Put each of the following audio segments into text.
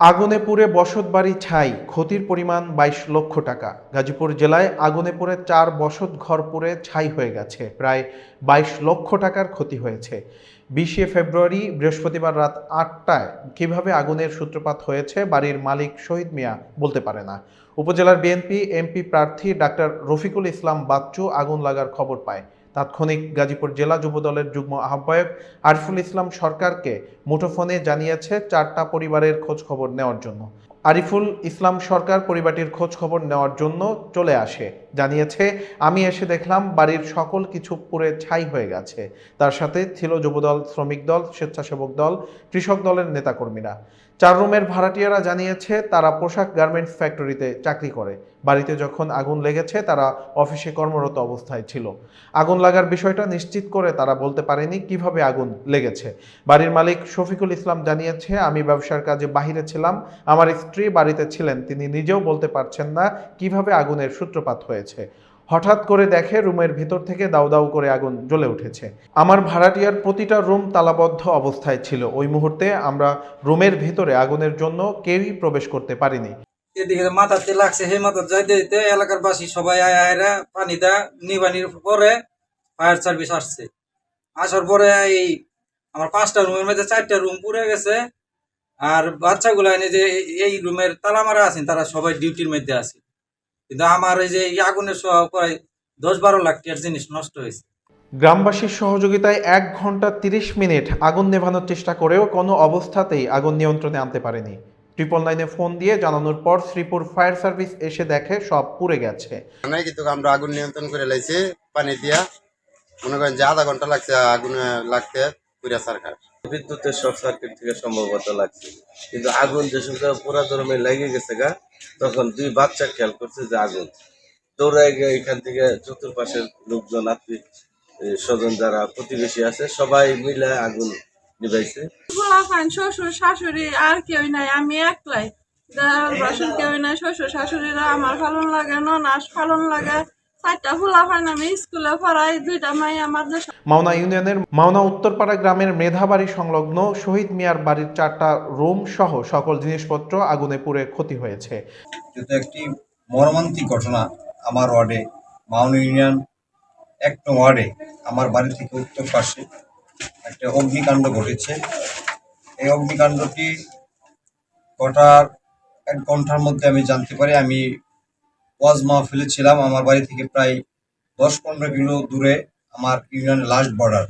আগুনে পুড়ে বসত বাড়ি ছাই, ক্ষতির পরিমাণ বাইশ লক্ষ টাকা। গাজীপুর জেলায় আগুনে পুড়ে চার বসত ঘর পুড়ে ছাই হয়ে গেছে, প্রায় বাইশ লক্ষ টাকার ক্ষতি হয়েছে। বিশে ফেব্রুয়ারি বৃহস্পতিবার রাত আটটায় কীভাবে আগুনের সূত্রপাত হয়েছে বাড়ির মালিক শহীদ মিয়া বলতে পারে না। উপজেলার বিএনপি, এমপি প্রার্থী ডাক্তার রফিকুল ইসলাম বাচ্চু আগুন লাগার খবর পায়। তাৎক্ষণিক গাজীপুর জেলা যুবদলের যুগ্ম আহ্বায়ক আরিফুল ইসলাম সরকারকে মুঠোফোনে জানিয়েছে চারটা পরিবারের খোঁজ খবর নেওয়ার জন্য। আরিফুল ইসলাম সরকার পরিবারটির খোঁজ খবর নেওয়ার জন্য চলে আসে। জানিয়েছে, আমি এসে দেখলাম বাড়ির সকল কিছু পুড়ে ছাই হয়ে গেছে। তার সাথে ছিল যুবদল, শ্রমিক দল, স্বেচ্ছাসেবক দল, কৃষক দলের নেতাকর্মীরা। চার রুমের ভাড়াটিয়ারা জানিয়েছে, তারা পোশাক গার্মেন্টস ফ্যাক্টরিতে চাকরি করে। বাড়িতে যখন আগুন লেগেছে, তারা অফিসে কর্মরত অবস্থায় ছিল। আগুন লাগার বিষয়টা নিশ্চিত করে তারা বলতে পারেনি কীভাবে আগুন লেগেছে। বাড়ির মালিক শফিকুল ইসলাম জানিয়েছে, আমি ব্যবসার কাজে বাহিরে ছিলাম। আমার স্ত্রী বাড়িতে ছিলেন, তিনি নিজেও বলতে পারছেন না কীভাবে আগুনের সূত্রপাত হয়েছে। হঠাৎ করে দেখে রুমের ভিতর থেকে দাউ দাউ করে আগুন জ্বলে উঠেছে। আমার ভাড়াটিয়ার প্রতিটা রুম তালাবদ্ধ অবস্থায় ছিল। ওই মুহূর্তে আমরা রুমের ভিতরে আগুনের জন্য কেউই প্রবেশ করতে পারিনি। এদিকে মাথাতে লাগছে সেই মাথা, যাইতে দিতে এলাকার বাসী সবাই আয় আয়রা পানিটা নিবানির পরে ফায়ার সার্ভিস আসছে। আসার পরে এই আমার পাঁচটা রুমের মধ্যে চারটা রুম পুড়ে গেছে। আর বাচ্চাগুলো এনে যে এই- এই রুমের তালা মারা আছেন তারা সবাই ডিউটির মধ্যে আছে। কিন্তু আমার এই যে এই আগুনের সহ প্রায় দশ বারো লাখ টাকার জিনিস নষ্ট হয়েছে। গ্রামবাসীর সহযোগিতায় এক ঘণ্টা তিরিশ মিনিট আগুন নেভানোর চেষ্টা করেও কোনো অবস্থাতেই আগুন নিয়ন্ত্রণে আনতে পারেনি। ট্রিপল নাইনে ফোন দিয়ে জানানোর পর শ্রীপুর ফায়ার সার্ভিস এসে দেখে সব পুড়ে গেছে। কিন্তু আমরা আগুন নিয়ন্ত্রণ করে লাইছি পানি দিয়া। মনে করেন যে আধা ঘণ্টা লাগছে আগুন লাগতে। পুরা সরকার। বিদ্যুতের শর্ট সার্কিট থেকে সম্ভবত লাগছে। কিন্তু আগুন যে সময় পুরা দরমে লেগে গেছে গা তখন দুই বাচ্চা খেয়াল করছে যে আগুন। দৌড়ায় গিয়ে এখান থেকে চতুর্পাশের লোকজন আত্মীয় স্বজন যারা প্রতিবেশী আছে সবাই মিলে আগুন নিভাইছে। শ্বশুর শাশুড়ি আর কেউ নাই আমি একলাই। বাসন কেউ নাই শ্বশুর শাশুড়িরা আমার ফালন লাগে ননাস ফালন লাগে। চারটা পোলাপান আমি স্কুলে পড়াই দুইটা মাই আমার মাওনা ইউনিয়নের মাওনা উত্তরপাড়া গ্রামের মেধাবাড়ি সংলগ্ন শহীদ মিয়ার বাড়ির চারটা রুম সহ সকল জিনিসপত্র আগুনে পুড়ে ক্ষতি হয়েছে। কিন্তু একটি মর্মান্তিক ঘটনা আমার ওয়ার্ডে মাউন ইউনিয়ন এক নং ওয়ার্ডে আমার বাড়ি থেকে উত্তর পাশে একটা অগ্নিকাণ্ড ঘটেছে। এই অগ্নিকাণ্ডটি ঘটার এক ঘণ্টার মধ্যে আমি জানতে পারি আমি ওয়াজ মাহফিলে ছিলাম, আমার বাড়ি থেকে প্রায় দশ পনেরো কিলো দূরে আমার ইউনিয়নের লাস্ট বর্ডার,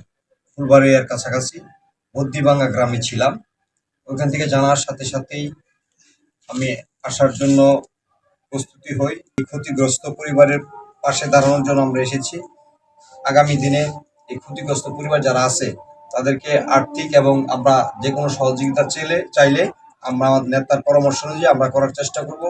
ফুলবাড়িয়ার কাছাকাছি বদ্দিবাঙ্গা গ্রামে ছিলাম। ওইখান থেকে জানার সাথে সাথেই আমি আসার জন্য প্রস্তুতি হই। ক্ষতিগ্রস্ত পরিবারের পাশে দাঁড়ানোর জন্য আমরা এসেছি। আগামী দিনে এই ক্ষতিগ্রস্ত পরিবার যারা আছে, তাদেরকে আর্থিক এবং আমরা যে কোনো সহযোগিতা চাইলে চাইলে আমরা আমাদের নেতার পরামর্শ অনুযায়ী আমরা করার চেষ্টা করব।